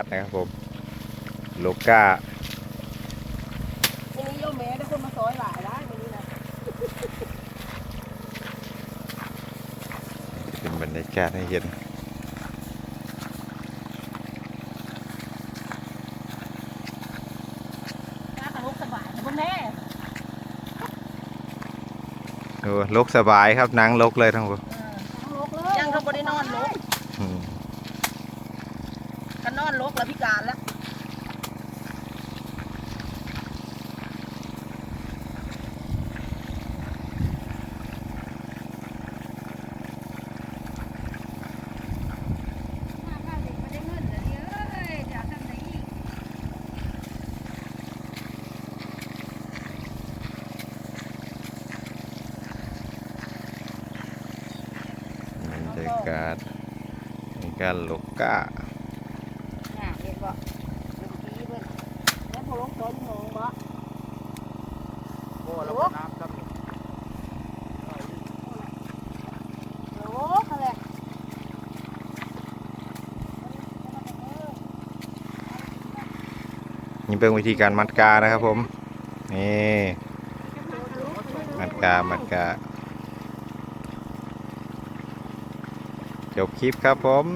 นะครับผมโลกาทีนี้โยมแม่ได้คนมาซอยหลายได้มื้อนี้นะเป็นบรรยากาศให้เห็นน้าขลุกสบายนะพ่อแม่โอ้ลกสบายครับนั่งลกเลยทั้งหมดทั้งลกเลยยังเขาบ่ได้นอนลกอืมกันน อนลกแล้วพิการแล้วบรรยากาศในการลกา น่ะเห็นบ่เมื่อกี้เพิ่นแล้วพอลงต้นมองบ่โอ้แล้วก็น้ำครับโอ้นั่นแหละนี่เป็นวิธีการมัดกานะครับผม นี่มัดกา มัดกา จบคลิปครับผม